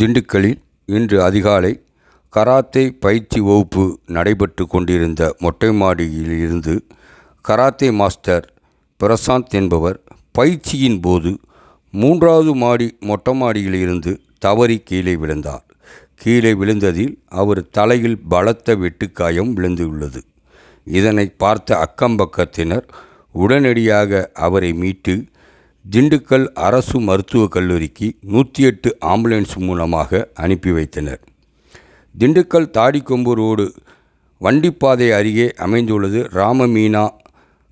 திண்டுக்கல்லில் இன்று அதிகாலை கராத்தே பயிற்சி வகுப்பு நடைபெற்று கொண்டிருந்த மொட்டை மாடியிலிருந்து கராத்தே மாஸ்டர் பிரசாந்த் என்பவர் பயிற்சியின் போது மூன்றாவது மாடி மொட்டை மாடியிலிருந்து தவறி கீழே விழுந்தார். கீழே விழுந்ததில் அவர் தலையில் பலத்த வெட்டுக்காயம் விழுந்துள்ளது. இதனை பார்த்த அக்கம்பக்கத்தினர் உடனடியாக அவரை மீட்டு திண்டுக்கல் அரசு மருத்துவக் கல்லூரிக்கு நூற்றி எட்டு ஆம்புலன்ஸ் மூலமாக அனுப்பி வைத்தனர். திண்டுக்கல் தாடிக்கொம்பு ரோடு வண்டிப்பாதை அருகே அமைந்துள்ளது ராமமீனா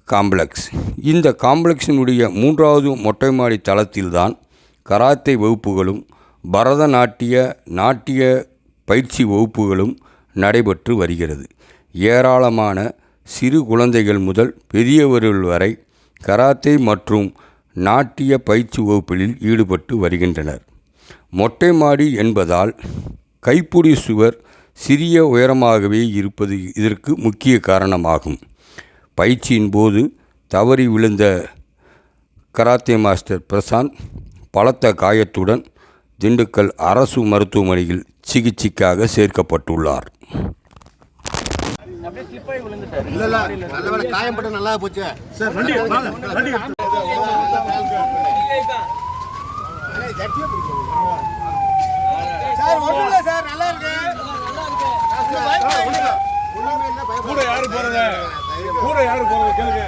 காம்ப்ளெக்ஸ். இந்த காம்ப்ளெக்ஸினுடைய மூன்றாவது மொட்டை மாடி தளத்தில்தான் கராத்தே வகுப்புகளும் பரதநாட்டிய நாட்டிய பயிற்சி வகுப்புகளும் நடைபெற்று வருகிறது. ஏராளமான சிறு குழந்தைகள் முதல் பெரியவர்கள் வரை கராத்தே மற்றும் நாட்டிய பயிற்சி வகுப்புகளில் ஈடுபட்டு வருகின்றனர். மொட்டை மாடி என்பதால் கைப்பிடி சுவர் சிறிய உயரமாகவே இருப்பது இதற்கு முக்கிய காரணமாகும். பயிற்சியின் போது தவறி விழுந்த கராத்தே மாஸ்டர் பிரசாந்த் பலத்த காயத்துடன் திண்டுக்கல் அரசு மருத்துவமனையில் சிகிச்சைக்காக சேர்க்கப்பட்டுள்ளார். காயப்பட்டு நல்லா போச்சு. சார் ஒண்ணும் இல்ல சார் நல்லா இருக்கு. கூட யாரு போறது? கூட யாரு போறது? கேளுங்க.